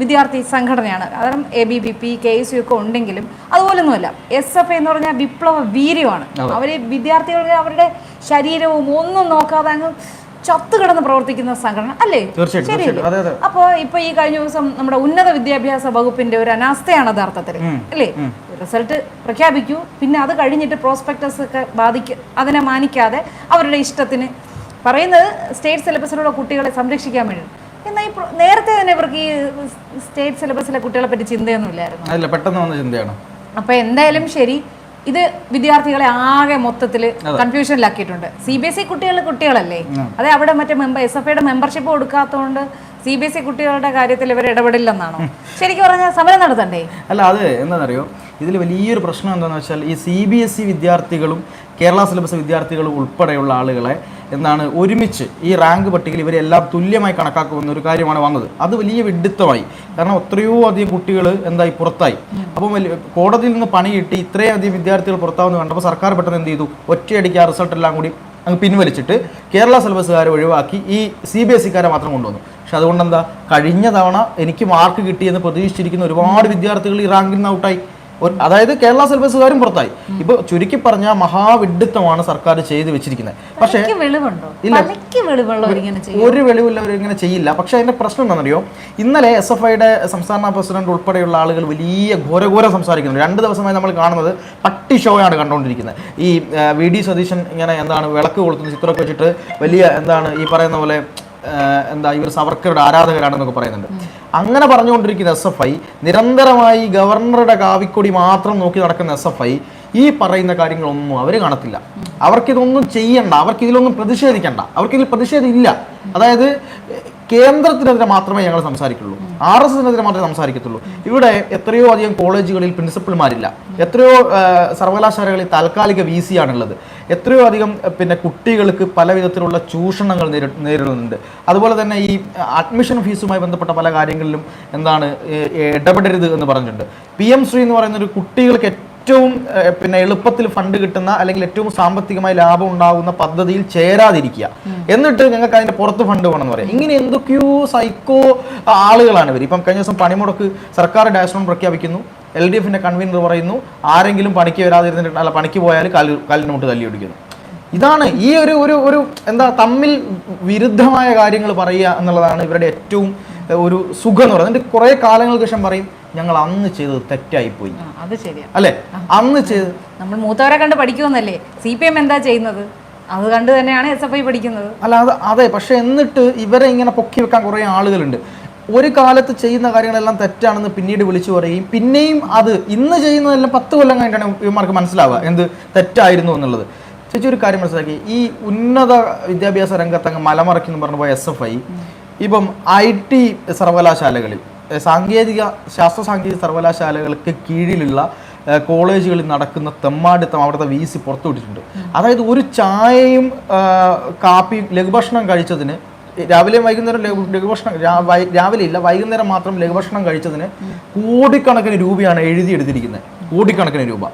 വിദ്യാർത്ഥി സംഘടനയാണ്. കാരണം A B V P K S U ഒക്കെ ഉണ്ടെങ്കിലും അതുപോലൊന്നുമല്ല. എസ് എഫ് എന്ന് പറഞ്ഞാൽ വിപ്ലവ വീര്യമാണ്. അവർ വിദ്യാർത്ഥികളുടെ അവരുടെ ശരീരവും ഒന്നും നോക്കാതെ അങ്ങ് ചത്തു കിടന്ന് പ്രവർത്തിക്കുന്ന സംഘടന അല്ലേ? ശരിയല്ലേ? അപ്പൊ ഇപ്പൊ ഈ കഴിഞ്ഞ ദിവസം നമ്മുടെ ഉന്നത വിദ്യാഭ്യാസ വകുപ്പിന്റെ ഒരു അനാസ്ഥയാണ് യഥാർത്ഥത്തിൽ അല്ലേ? റിസൾട്ട് പ്രഖ്യാപിക്കൂ. പിന്നെ അത് കഴിഞ്ഞിട്ട് പ്രോസ്പെക്ടസ് ഒക്കെ ബാധിക്ക അതിനെ മാനിക്കാതെ അവരുടെ ഇഷ്ടത്തിന് പറയുന്നത് സ്റ്റേറ്റ് സിലബസിലുള്ള കുട്ടികളെ സംരക്ഷിക്കാൻ വേണ്ടി. എന്നാൽ ഈ നേരത്തെ തന്നെ ഇവർക്ക് ഈ സ്റ്റേറ്റ് സിലബസിലെ കുട്ടികളെ പറ്റി ചിന്തയൊന്നും ഇല്ലായിരുന്നു അല്ല പെട്ടെന്ന് വന്ന ചിന്തയാണ്. അപ്പൊ എന്തായാലും ശരി ഇത് വിദ്യാർത്ഥികളെ ആകെ മൊത്തത്തിൽ കൺഫ്യൂഷനിലാക്കിയിട്ടുണ്ട് സി ബി എസ് ഇ കുട്ടികൾ കുട്ടികളല്ലേ? അതെ അവിടെ മറ്റേ മെമ്പർ എസ് എഫ് ഐയുടെ മെമ്പർഷിപ്പ് കൊടുക്കാത്തതുകൊണ്ട് സി ബി എസ് ഇ കുട്ടികളുടെ കാര്യത്തിൽ ഇവർ ഇടപെടില്ലെന്നാണോ? ശരിക്കും പറഞ്ഞാൽ സമരം നടത്തണ്ടേ? അല്ല അത് എന്താണെന്നറിയോ ഇതിൽ വലിയൊരു പ്രശ്നം എന്താണെന്ന് വെച്ചാൽ ഈ സി ബി എസ് ഇ വിദ്യാർത്ഥികളും കേരള സിലബസ് വിദ്യാർത്ഥികളും ഉൾപ്പെടെയുള്ള ആളുകളെ എന്താണ് ഒരുമിച്ച് ഈ റാങ്ക് പട്ടികയിൽ ഇവരെല്ലാം തുല്യമായി കണക്കാക്കുമെന്ന ഒരു കാര്യമാണ് വന്നത് അത് വലിയ വിഡിത്തമായി. കാരണം എത്രയോ അധികം കുട്ടികൾ എന്തായി പുറത്തായി. അപ്പം കോടതിയിൽ നിന്ന് പണി കിട്ടി ഇത്രയും അധികം വിദ്യാർത്ഥികൾ പുറത്താവുന്ന കണ്ടപ്പോൾ സർക്കാർ പെട്ടെന്ന് എന്ത് ചെയ്തു? ഒറ്റയടിക്ക് ആ റിസൾട്ട് എല്ലാം കൂടി അങ്ങ് പിൻവലിച്ചിട്ട് കേരള സിലബസുകാരെ ഒഴിവാക്കി ഈ സി ബി എസ് ഇക്കാരെ മാത്രം കൊണ്ടുവന്നു. പക്ഷെ അതുകൊണ്ട് എന്താ കഴിഞ്ഞ തവണ എനിക്ക് മാർക്ക് കിട്ടിയെന്ന് പ്രതീക്ഷിച്ചിരിക്കുന്ന ഒരുപാട് വിദ്യാർത്ഥികൾ ഈ റാങ്കിൽ നിന്ന് ഔട്ടായി. അതായത് കേരള സിലബസുകാരും പുറത്തായി. ഇപ്പൊ ചുരുക്കി പറഞ്ഞ മഹാവിഡിത്തമാണ് സർക്കാർ ചെയ്തു വെച്ചിരിക്കുന്നത് പക്ഷേ ഇല്ല. ഒരു വെളിവില്ല ഇങ്ങനെ ചെയ്യില്ല. പക്ഷെ അതിന്റെ പ്രശ്നം എന്താണെന്നറിയോ? ഇന്നലെ എസ് എഫ് ഐയുടെ സംസ്ഥാന പ്രസിഡന്റ് ഉൾപ്പെടെയുള്ള ആളുകൾ വലിയ ഘോരഘോരം സംസാരിക്കുന്നു. രണ്ട് ദിവസമായി നമ്മൾ കാണുന്നത് പട്ടി ഷോയാണ് കണ്ടുകൊണ്ടിരിക്കുന്നത്. ഈ വി. ഡി. സതീശൻ ഇങ്ങനെ എന്താണ് വിളക്ക് കൊളുത്തുന്ന ചിത്രമൊക്കെ വെച്ചിട്ട് വലിയ എന്താണ് ഈ പറയുന്ന പോലെ എന്താ ഇവർ സവർക്കറുടെ ആരാധകരാണെന്നൊക്കെ പറയുന്നുണ്ട്. അങ്ങനെ പറഞ്ഞുകൊണ്ടിരിക്കുന്ന എസ് എഫ് ഐ നിരന്തരമായി ഗവർണറുടെ കാവിക്കൊടി മാത്രം നോക്കി നടക്കുന്ന എസ് എഫ് ഐ ഈ പറയുന്ന കാര്യങ്ങളൊന്നും അവർ കാണത്തില്ല. അവർക്കിതൊന്നും ചെയ്യണ്ട അവർക്ക് ഇതിലൊന്നും പ്രതിഷേധിക്കണ്ട അവർക്കിതിൽ പ്രതിഷേധം ഇല്ല. അതായത് കേന്ദ്രത്തിനെതിരെ മാത്രമേ ഞങ്ങൾ സംസാരിക്കുള്ളൂ. ആർ എസ് എസിനെതിരെ മാത്രമേ സംസാരിക്കത്തുള്ളൂ. ഇവിടെ എത്രയോ അധികം കോളേജുകളിൽ പ്രിൻസിപ്പൽമാരില്ല. എത്രയോ സർവകലാശാലകളിൽ താൽക്കാലിക വി സി ആണുള്ളത്. എത്രയോ അധികം പിന്നെ കുട്ടികൾക്ക് പല വിധത്തിലുള്ള ചൂഷണങ്ങൾ നേരി നേരിടുന്നുണ്ട്. അതുപോലെ തന്നെ ഈ അഡ്മിഷൻ ഫീസുമായി ബന്ധപ്പെട്ട പല കാര്യങ്ങളിലും എന്താണ് ഇടപെടരുത് എന്ന് പറഞ്ഞിട്ടുണ്ട്. പി എം ശ്രീ എന്ന് പറയുന്ന ഒരു കുട്ടികൾക്ക് ഏറ്റവും പിന്നെ എളുപ്പത്തിൽ ഫണ്ട് കിട്ടുന്ന അല്ലെങ്കിൽ ഏറ്റവും സാമ്പത്തികമായി ലാഭം ഉണ്ടാകുന്ന പദ്ധതിയിൽ ചേരാതിരിക്കുക. എന്നിട്ട് ഞങ്ങൾക്ക് അതിന്റെ പുറത്ത് ഫണ്ട് വേണമെന്ന് പറയാം. ഇങ്ങനെ എന്തൊക്കെയോ സൈക്കോ ആളുകളാണ് ഇവർ ഇപ്പം കഴിഞ്ഞ ദിവസം പണിമുടക്ക് സർക്കാർ ഡാഷ് പ്രഖ്യാപിക്കുന്നു. എൽ ഡി എഫിന്റെ കൺവീനർ പറയുന്നു ആരെങ്കിലും പണിക്ക് വരാതിരുന്നിട്ട് അല്ല പണിക്ക് പോയാൽ കാലിന് മുട്ട് തല്ലി ഒടിക്കുന്നു ഇതാണ് ഈ ഒരു ഒരു എന്താ തമ്മിൽ വിരുദ്ധമായ കാര്യങ്ങൾ പറയുക എന്നുള്ളതാണ് ഇവരുടെ ഏറ്റവും ഒരു സുഖം എന്ന് പറയുന്നത്. എന്നിട്ട് കുറേ കാലങ്ങൾക്ക് ശേഷം പറയും ഞങ്ങൾ അന്ന് ചെയ്തത് തെറ്റായി പോയി അത് ശരിയാ. അല്ലെ? അന്ന് ചെയ്ത് നമ്മൾ മൂത്തവരെ കണ്ട് പഠിക്കുമെന്നല്ലേ? സി പി എം എന്താ ചെയ്യുന്നത്? അത് കണ്ട് തന്നെയാണ് എസ് എഫ് ഐ പഠിക്കുന്നത്. അല്ല അത് അതെ പക്ഷെ എന്നിട്ട് ഇവരെ ഇങ്ങനെ പൊക്കി വെക്കാൻ കുറേ ആളുകളുണ്ട്. ഒരു കാലത്ത് ചെയ്യുന്ന കാര്യങ്ങളെല്ലാം തെറ്റാണെന്ന് പിന്നീട് വിളിച്ചു പറയുകയും പിന്നെയും അത് ഇന്ന് ചെയ്യുന്നതെല്ലാം പത്ത് കൊല്ലം കഴിഞ്ഞിട്ടാണ് ഇവന്മാർക്ക് മനസ്സിലാവുക എന്ത് തെറ്റായിരുന്നു എന്നുള്ളത്. ചേച്ചി ഒരു കാര്യം മനസ്സിലാക്കി. ഈ ഉന്നത വിദ്യാഭ്യാസ രംഗത്തങ്ങ് മലമറയ്ക്കുന്നു പറഞ്ഞു പോയ എസ് എഫ് ഐ ഇപ്പം ഐ ടി സർവകലാശാലകളിൽ സാങ്കേതിക ശാസ്ത്ര സാങ്കേതിക സർവകലാശാലകൾക്ക് കീഴിലുള്ള കോളേജുകളിൽ നടക്കുന്ന തെമ്മാടിത്തം അവിടുത്തെ വി സി പുറത്തുവിട്ടിട്ടുണ്ട്. അതായത് ഒരു ചായയും കാപ്പിയും ലഘുഭക്ഷണം കഴിച്ചതിന് രാവിലെയും വൈകുന്നേരം ലഘുഭക്ഷണം രാവിലെ ഇല്ല വൈകുന്നേരം മാത്രം ലഘുഭക്ഷണം കഴിച്ചതിന് കോടിക്കണക്കിന് രൂപയാണ് എഴുതിയെടുത്തിരിക്കുന്നത്. കോടിക്കണക്കിന് രൂപ.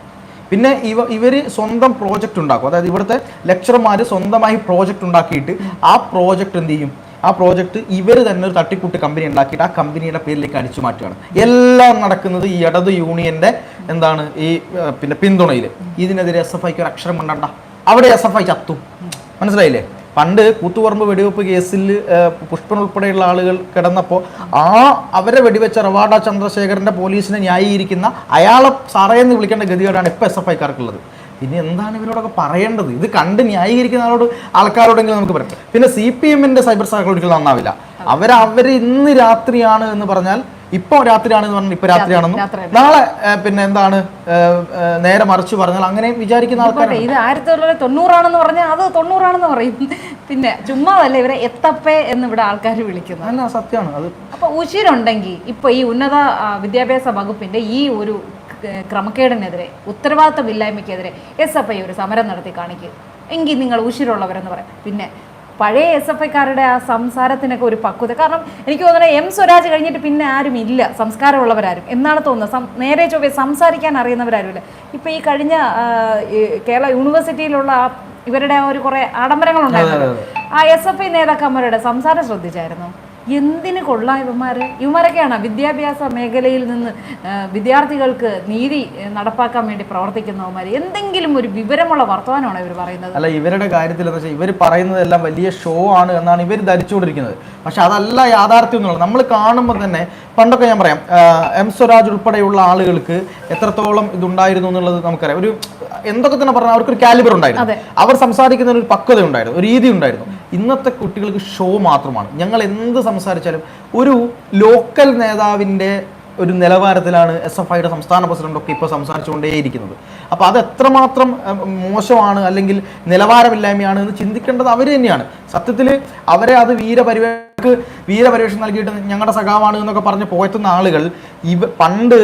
പിന്നെ ഇവ ഇവർ സ്വന്തം പ്രോജക്റ്റ് ഉണ്ടാക്കും. അതായത് ഇവിടുത്തെ ലെക്ചർമാർ സ്വന്തമായി പ്രോജക്റ്റ് ഉണ്ടാക്കിയിട്ട് ആ പ്രോജക്റ്റ് എന്ത് ചെയ്യും? ആ പ്രോജക്റ്റ് ഇവർ തന്നെ ഒരു തട്ടിക്കൂട്ട് കമ്പനി ഉണ്ടാക്കിയിട്ട് ആ കമ്പനിയുടെ പേരിലേക്ക് അടിച്ചു മാറ്റുകയാണ്. എല്ലാം നടക്കുന്നത് ഈ ഇടത് യൂണിയന്റെ എന്താണ് ഈ പിന്നെ പിന്തുണയിൽ ഇതിനെതിരെ എസ് എഫ് ഐക്ക് ഒരു അക്ഷരം കൊണ്ടണ്ട അവിടെ എസ് എഫ് ഐ ചത്തു. മനസ്സിലായില്ലേ? പണ്ട് കൂത്തുപറമ്പ് വെടിവെപ്പ് കേസിൽ പുഷ്പൻ ഉൾപ്പെടെയുള്ള ആളുകൾ കിടന്നപ്പോൾ ആ അവരെ വെടിവെച്ച റവാഡ ചന്ദ്രശേഖരന്റെ പോലീസിനെ ന്യായീകരിക്കുന്ന അയാളെ സാറേന്ന് വിളിക്കേണ്ട ഗതികേടാണ് ഇപ്പൊ എസ് എഫ് ഐക്കാർക്കുള്ളത് പിന്നെ എന്താണ് ഇവരോടൊക്കെ പറയേണ്ടത്? ഇത് കണ്ട് ന്യായീകരിക്കുന്ന ആളോട് ആൾക്കാരോടെങ്കിലും നമുക്ക് പറയാം. പിന്നെ സി പി എമ്മിന്റെ സൈബർ സാക്കൾ ഒരിക്കലും നന്നാവില്ല. അവർ അവർ ഇന്ന് രാത്രിയാണ് എന്ന് പറഞ്ഞാൽ ഇപ്പൊ രാത്രിയാണെന്ന് പറഞ്ഞാൽ ഇപ്പൊ രാത്രിയാണെന്നും നാളെ പിന്നെ എന്താണ് നേരെ മറിച്ച് പറഞ്ഞാൽ അങ്ങനെ വിചാരിക്കുന്ന ആൾക്കാർ ഇത് ആയിരത്തി തൊള്ളായിരത്തി തൊണ്ണൂറാണെന്ന് പറഞ്ഞാൽ അത് തൊണ്ണൂറാണെന്ന് പറയും. പിന്നെ ചുമ്മാതല്ല ഇവരെ എത്തപ്പേ എന്ന് ഇവിടെ ആൾക്കാർ വിളിക്കുന്നു അല്ല സത്യമാണ്. അത് അപ്പൊ ഉശിരുണ്ടെങ്കിൽ ഇപ്പൊ ഈ ഉന്നത വിദ്യാഭ്യാസ വകുപ്പിന്റെ ഈ ഒരു ക്രമക്കേടിനെതിരെ ഉത്തരവാദിത്തമില്ലായ്മയ്ക്കെതിരെ എസ് എഫ് ഐ ഒരു സമരം നടത്തി കാണിക്കുക എങ്കിൽ നിങ്ങൾ ഉശിരുള്ളവരെന്ന് പറയാം. പിന്നെ പഴയ എസ് എഫ് ഐക്കാരുടെ ആ സംസാരത്തിനൊക്കെ ഒരു പക്വത. കാരണം എനിക്ക് തോന്നുന്നത് എം സ്വരാജ് കഴിഞ്ഞിട്ട് പിന്നെ ആരും ഇല്ല. സംസ്കാരമുള്ളവരാരും. എന്നാണ് തോന്നുന്നത്. സം- നേരെ ചൊവ്വേ സംസാരിക്കാൻ അറിയുന്നവരാരുമില്ല. ഇപ്പോൾ ഈ കഴിഞ്ഞ കേരള യൂണിവേഴ്സിറ്റിയിലുള്ള ആ ഇവരുടെ ഒരു കുറെ ആഡംബരങ്ങളുണ്ടായിരുന്നു ആ എസ് എഫ് ഐ നേതാക്കന്മാരുടെ സംസാരം ശ്രദ്ധിച്ചായിരുന്നു? എന്തിന് കൊള്ളാം ഇവന്മാർ ഇവന്മാരൊക്കെയാണ് വിദ്യാഭ്യാസ മേഖലയിൽ നിന്ന് വിദ്യാർത്ഥികൾക്ക് നീതി നടപ്പാക്കാൻ വേണ്ടി പ്രവർത്തിക്കുന്നവന്മാർ എന്തെങ്കിലും ഒരു വിവരമുള്ള വർത്തമാനമാണ് ഇവർ പറയുന്നത്? അല്ല ഇവരുടെ കാര്യത്തിൽ എന്ന് വെച്ചാൽ ഇവർ പറയുന്നതെല്ലാം വലിയ ഷോ ആണ് എന്നാണ് ഇവർ ധരിച്ചുകൊണ്ടിരിക്കുന്നത്. പക്ഷെ അതല്ല യാഥാർത്ഥ്യം എന്നുള്ളത്. നമ്മൾ കാണുമ്പോൾ തന്നെ പണ്ടൊക്കെ ഞാൻ പറയാം എം സ്വരാജ് ഉൾപ്പെടെയുള്ള ആളുകൾക്ക് എത്രത്തോളം ഇതുണ്ടായിരുന്നു എന്നുള്ളത് നമുക്കറിയാം. ഒരു എന്തൊക്കെ തന്നെ പറഞ്ഞാൽ അവർക്കൊരു കാലിബർ ഉണ്ടായിരുന്നു. അവർ സംസാരിക്കുന്ന ഒരു പക്വത ഉണ്ടായിരുന്നു ഒരു രീതി ഉണ്ടായിരുന്നു. ഇന്നത്തെ കുട്ടികൾക്ക് ഷോ മാത്രമാണ്. ഞങ്ങൾ എന്ത് സംസാരിച്ചാലും ഒരു ലോക്കൽ നേതാവിന്റെ ഒരു നിലവാരത്തിലാണ് എസ് എഫ് ഐയുടെ സംസ്ഥാന പ്രസിഡന്റൊക്കെ ഇപ്പോൾ സംസാരിച്ചുകൊണ്ടേയിരിക്കുന്നത്. അപ്പോൾ അത് എത്രമാത്രം മോശമാണ് അല്ലെങ്കിൽ നിലവാരമില്ലായ്മയാണ് എന്ന് ചിന്തിക്കേണ്ടത് അവർ തന്നെയാണ്. സത്യത്തിൽ അവരെ അത് വീരപരിവേഷക്ക് വീരപരിവേഷം നൽകിയിട്ട് ഞങ്ങളുടെ സഖാവാണ് എന്നൊക്കെ പറഞ്ഞ് പോയത്തുന്ന ആളുകൾ ഇവ പണ്ട്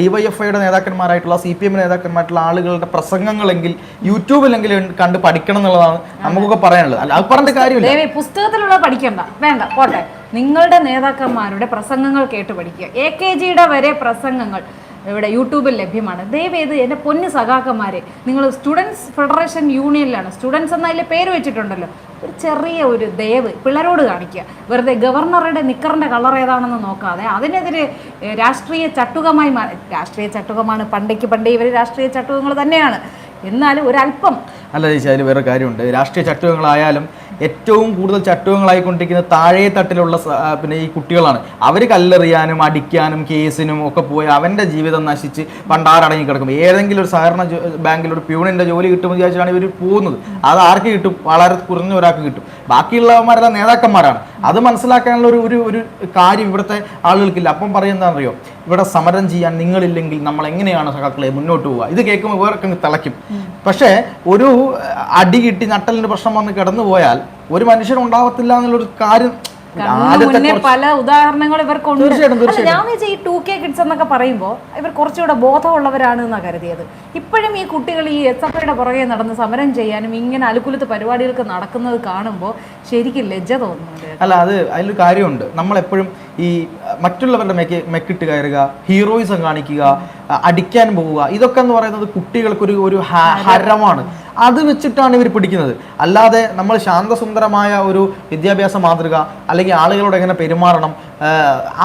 ഡിവൈഎഫ്ഐയുടെ നേതാക്കന്മാരായിട്ടുള്ള സി പി എം നേതാക്കന്മാരായിട്ടുള്ള ആളുകളുടെ പ്രസംഗങ്ങളെങ്കിൽ യൂട്യൂബിലെങ്കിലും കണ്ട് പഠിക്കണം എന്നുള്ളതാണ് നമുക്കൊക്കെ പറയാനുള്ളത്. അല്ല അത് പറഞ്ഞ കാര്യമില്ല. പുസ്തകത്തിലുള്ള പഠിക്കണ്ട. വേണ്ട പോട്ടെ. നിങ്ങളുടെ നേതാക്കന്മാരുടെ പ്രസംഗങ്ങൾ കേട്ട് പഠിക്കുക. എ കെ ജിയുടെ വരെ പ്രസംഗങ്ങൾ. ഇവിടെ യൂട്യൂബിൽ ലഭ്യമാണ്. ദയവേത് എന്റെ പൊന്ന് സഖാക്കന്മാരെ നിങ്ങൾ സ്റ്റുഡൻസ് ഫെഡറേഷൻ യൂണിയനിലാണ്. സ്റ്റുഡൻസ് എന്ന അതിൽ പേര് വെച്ചിട്ടുണ്ടല്ലോ. ഒരു ചെറിയ ഒരു ദയവ് പിള്ളേരോട് കാണിക്കുക. വെറുതെ ഗവർണറുടെ നിക്കറിന്റെ കളർ ഏതാണെന്ന് നോക്കാതെ അതിനെതിരെ രാഷ്ട്രീയ ചട്ടുകമായി രാഷ്ട്രീയ ചട്ടുകമാണ്. പണ്ടേക്ക് പണ്ടേ ഇവർ രാഷ്ട്രീയ ചട്ടുകങ്ങൾ തന്നെയാണ്. എന്നാലും ഒരല്പം അല്ല ചേച്ചി അതിൽ വേറെ കാര്യമുണ്ട്. രാഷ്ട്രീയ ചട്ടുകങ്ങളായാലും ഏറ്റവും കൂടുതൽ ചട്ടുകങ്ങളായിക്കൊണ്ടിരിക്കുന്നത് താഴെ തട്ടിലുള്ള പിന്നെ ഈ കുട്ടികളാണ്. അവർ കല്ലെറിയാനും അടിക്കാനും കേസിനും ഒക്കെ പോയി അവന്റെ ജീവിതം നശിച്ച് പണ്ടാരടങ്ങി കിടക്കും. ഏതെങ്കിലും ഒരു സഹകരണ ബാങ്കിൽ ഒരു പ്യൂണിന്റെ ജോലി കിട്ടുമെന്ന് വിചാരിച്ചാണ് ഇവർ പോകുന്നത്. അത് ആർക്ക് കിട്ടും? വളരെ കുറഞ്ഞ ഒരാൾക്ക് കിട്ടും. ബാക്കിയുള്ളവന്മാരെല്ലാം നേതാക്കന്മാരാണ്. അത് മനസ്സിലാക്കാനുള്ള ഒരു ഒരു കാര്യം ഇവിടുത്തെ ആളുകൾക്കില്ല. അപ്പം പറയുന്നതാണെന്നറിയോ ഇവിടെ സമരം ചെയ്യാൻ നിങ്ങളില്ലെങ്കിൽ നമ്മൾ എങ്ങനെയാണ് സഖാക്കളെ മുന്നോട്ട് പോവുക? ഇത് കേൾക്കുമ്പോൾ വേറെ തിളയ്ക്കും. പക്ഷേ ഒരു അടി കിട്ടി നട്ടലിന് പ്രശ്നം വന്ന് കിടന്നു പോയാൽ ഒരു മനുഷ്യൻ ഉണ്ടാവത്തില്ല എന്നുള്ളൊരു കാര്യം മുന്നേ പല ഉദാഹരണങ്ങൾ ഇവർക്കുണ്ട്. ഞാൻ വിചാരിച്ച ഈ ടു കെ കിഡ്സ് എന്നൊക്കെ പറയുമ്പോൾ ഇവർ കുറച്ചുകൂടെ ബോധമുള്ളവരാണ് എന്നാണ് കരുതിയത്. ഇപ്പോഴും ഈ കുട്ടികൾ ഈ എസ് എഫ് ഐയുടെ പുറകെ നടന്ന് സമരം ചെയ്യാനും ഇങ്ങനെ അലുക്കുലത്ത് പരിപാടികൾക്ക് നടക്കുന്നത് കാണുമ്പോൾ ശരിക്കും ലജ്ജ തോന്നുന്നുണ്ട് അല്ല അത് അതിലൊരു കാര്യമുണ്ട്. നമ്മളെപ്പോഴും ഈ മറ്റുള്ളവരുടെ മെക്ക് മെക്കിട്ട് കയറുക ഹീറോയിസം കാണിക്കുക അടിക്കാൻ പോവുക ഇതൊക്കെ എന്ന് പറയുന്നത് കുട്ടികൾക്കൊരു ഒരു ഹരമാണ്. അത് വെച്ചിട്ടാണ് ഇവർ പിടിക്കുന്നത്. അല്ലാതെ നമ്മൾ ശാന്തസുന്ദരമായ ഒരു വിദ്യാഭ്യാസ മാതൃക അല്ലെങ്കിൽ ആളുകളോട് എങ്ങനെ പെരുമാറണം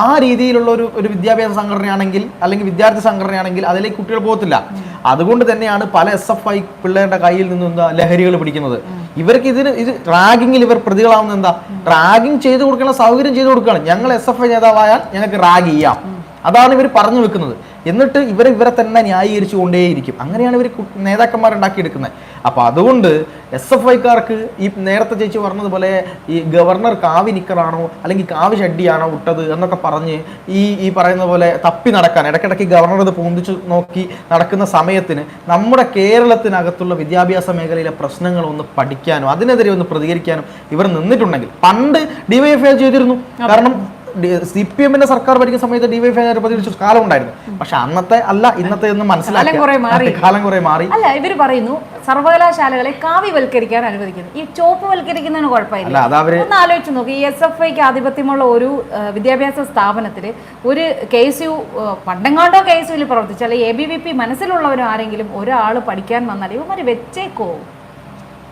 ആ രീതിയിലുള്ള ഒരു ഒരു വിദ്യാഭ്യാസ സംഘടനയാണെങ്കിൽ അല്ലെങ്കിൽ വിദ്യാർത്ഥി സംഘടനയാണെങ്കിൽ അതിലേക്ക് കുട്ടികൾ പോകത്തില്ല. അതുകൊണ്ട് തന്നെയാണ് പല എസ് എഫ് ഐ പിള്ളേരുടെ കയ്യിൽ നിന്നും ലഹരികൾ പിടിക്കുന്നത്. ഇവർക്ക് ഇതിന് ഇത് റാഗിങ്ങിൽ ഇവർ പ്രതികളാവുന്ന എന്താ? റാഗിങ് ചെയ്തു കൊടുക്കാനുള്ള സൗകര്യം ചെയ്തു കൊടുക്കുകയാണ്. ഞങ്ങൾ എസ് എഫ് ഐ നേതാവായാൽ ഞങ്ങൾക്ക് റാഗ് ചെയ്യാം. അതാണ് ഇവർ പറഞ്ഞു വെക്കുന്നത്. എന്നിട്ട് ഇവർ ഇവരെ തന്നെ ന്യായീകരിച്ചു കൊണ്ടേയിരിക്കും അങ്ങനെയാണ് ഇവർ നേതാക്കന്മാരുണ്ടാക്കിയെടുക്കുന്നത്. അപ്പോൾ അതുകൊണ്ട് എസ് എഫ് ഐക്കാർക്ക് ഈ നേരത്തെ ചേച്ചി പറഞ്ഞതുപോലെ ഈ ഗവർണർ കാവി നിക്കറാണോ അല്ലെങ്കിൽ കാവി ഷഡ്ഡിയാണോ വിട്ടത് എന്നൊക്കെ പറഞ്ഞ് ഈ ഈ പറയുന്ന പോലെ തപ്പി നടക്കാൻ ഇടയ്ക്കിടയ്ക്ക് ഗവർണർ ഇത് പൂന്തിച്ച് നോക്കി നടക്കുന്ന സമയത്തിന് നമ്മുടെ കേരളത്തിനകത്തുള്ള വിദ്യാഭ്യാസ മേഖലയിലെ പ്രശ്നങ്ങൾ ഒന്ന് പഠിക്കാനോ അതിനെതിരെ ഒന്ന് പ്രതികരിക്കാനോ ഇവർ നിന്നിട്ടുണ്ടെങ്കിൽ. പണ്ട് ഡിവൈഎഫ്ഐ ചെയ്തിരുന്നു. കാരണം സി പി എമ്മിന്റെ സർക്കാർ ഭരിക്കുന്ന സമയത്ത് ഡിവൈഎഫ്ഐ പ്രതികരിച്ച കാലം ഉണ്ടായിരുന്നു പക്ഷെ അന്നത്തെ അല്ല ഇന്നത്തെ എന്ന് മനസ്സിലാക്കി കാലം കുറെ മാറി. അല്ല ഇവർ പറയുന്നു സർവകലാശാലകളെ കാവ്യവൽക്കരിക്കാൻ അനുവദിക്കുന്നു. ഈ ചോപ്പ് വൽക്കരിക്കുന്നതിന് കുഴപ്പമില്ല ഒന്ന് ആലോചിച്ച് നോക്കി ഈ എസ് എഫ് ഐക്ക് ആധിപത്യമുള്ള ഒരു വിദ്യാഭ്യാസ സ്ഥാപനത്തിൽ ഒരു കെ എസ് യു പണ്ടെങ്ങാണ്ടോ കെ എസ് യുവിൽ പ്രവർത്തിച്ചാൽ എ ബി വി പി മനസ്സിലുള്ളവരും ആരെങ്കിലും ഒരാൾ പഠിക്കാൻ വന്നാൽ ഇവന്മാർ വെച്ചേക്കോ?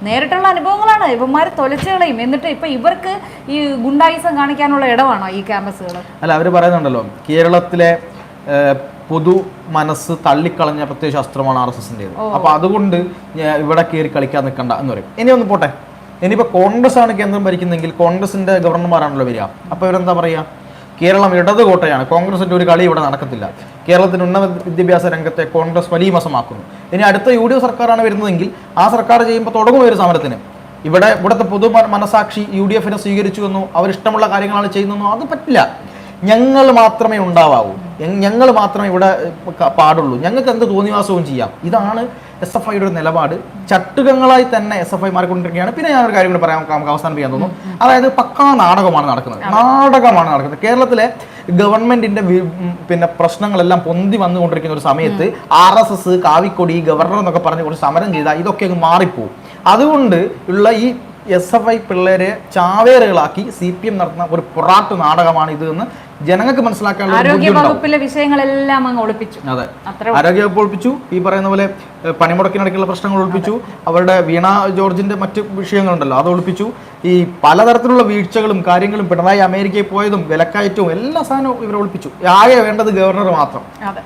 നേരിട്ടുള്ള അനുഭവങ്ങളാണ്. ഇവന്മാരെ തൊലച്ചു കളയും. എന്നിട്ട് ഇപ്പൊ ഇവർക്ക് ഈ ഗുണ്ടായിസം കാണിക്കാനുള്ള ഇടമാണോ ഈ ക്യാമ്പസുകൾ അല്ല അവർ പറയുന്നുണ്ടല്ലോ കേരളത്തിലെ പൊതു മനസ്സ് തള്ളിക്കളഞ്ഞ പ്രത്യേക ശാസ്ത്രമാണ് ആർ എസ് എസിന്റെ അപ്പൊ അതുകൊണ്ട് ഇവിടെ കയറി കളിക്കാൻ നിൽക്കണ്ട എന്ന് പറയും. ഇനി ഒന്ന് പോട്ടെ. ഇനിയിപ്പോൾ കോൺഗ്രസ് ആണ് കേന്ദ്രം ഭരിക്കുന്നതെങ്കിൽ കോൺഗ്രസിന്റെ ഗവർണർമാരാണല്ലോ വരിക. അപ്പൊ ഇവരെന്താ പറയാ? കേരളം ഇടത് കോട്ടയാണ് കോൺഗ്രസിന്റെ ഒരു കളി ഇവിടെ നടക്കത്തില്ല. കേരളത്തിന് ഉന്നത വിദ്യാഭ്യാസ രംഗത്തെ കോൺഗ്രസ് വലിയ വലിയമസമാക്കുന്നു ഇനി അടുത്ത യു ഡി എഫ് സർക്കാരാണ് വരുന്നതെങ്കിൽ ആ സർക്കാർ ചെയ്യുമ്പോൾ തുടങ്ങും ഒരു സമരത്തിന്? ഇവിടെ ഇവിടുത്തെ പൊതു മനസാക്ഷി യു ഡി എഫിനെ സ്വീകരിച്ചു എന്നോ അവരിഷ്ടമുള്ള കാര്യങ്ങളാണ് ചെയ്യുന്നതെന്നോ അത് പറ്റില്ല. ഞങ്ങൾ മാത്രമേ ഉണ്ടാവാവൂ. ഞങ്ങൾ മാത്രമേ ഇവിടെ പാടുള്ളൂ. ഞങ്ങൾക്ക് എന്ത് തോന്നിവാസവും ചെയ്യാം? ഇതാണ് എസ് എഫ് ഐയുടെ ഒരു നിലപാട് ചട്ടുകങ്ങളായി തന്നെ എസ് എഫ് ഐ മാറിക്കൊണ്ടിരിക്കുകയാണ്. പിന്നെ ഞാനൊരു കാര്യം കൂടി പറയാം നമുക്ക് അവസാനിപ്പിക്കാൻ തോന്നുന്നു. അതായത് പക്കാ നാടകമാണ് നടക്കുന്നത്. നാടകമാണ് നടക്കുന്നത്. കേരളത്തിലെ ഗവൺമെന്റിന്റെ പിന്നെ പ്രശ്നങ്ങളെല്ലാം പൊന്തി വന്നുകൊണ്ടിരിക്കുന്ന ഒരു സമയത്ത് ആർ എസ് എസ് കാവിക്കൊടി ഗവർണർ എന്നൊക്കെ പറഞ്ഞ് കുറച്ച് സമരം ചെയ്താൽ ഇതൊക്കെ അങ്ങ് മാറിപ്പോവും. അതുകൊണ്ട് ഉള്ള ഈ എസ് എഫ് ഐ പിള്ളേരെ ചാവേറുകളാക്കി സി പി എം നടത്തുന്ന ഒരു പൊറാട്ട് നാടകമാണ് ഇത് എന്ന് ജനങ്ങൾക്ക് മനസ്സിലാക്കാനുള്ള ഒരു ആരോഗ്യ വകുപ്പിലെ വിഷയങ്ങളെല്ലാം അങ്ങ് ഒളിപ്പിച്ചു. അതെ. ആരോഗ്യ ആരോഗ്യവകുപ്പ് ഒളിപ്പിച്ചു. ഈ പറയുന്ന പോലെ പണിമുടക്കിനിടയ്ക്കുള്ള പ്രശ്നങ്ങൾ ഒളിപ്പിച്ചു. അവരുടെ വീണ ജോർജിന്റെ മറ്റ് വിഷയങ്ങളുണ്ടല്ലോ അത് ഒളിപ്പിച്ചു. ഈ പലതരത്തിലുള്ള വീഴ്ചകളും കാര്യങ്ങളും പിണറായി അമേരിക്കയിൽ പോയതും വിലക്കയറ്റവും എല്ലാ സാധനവും ഇവർ ഒളിപ്പിച്ചു. ആകെ വേണ്ടത് ഗവർണർ മാത്രം. അതെ.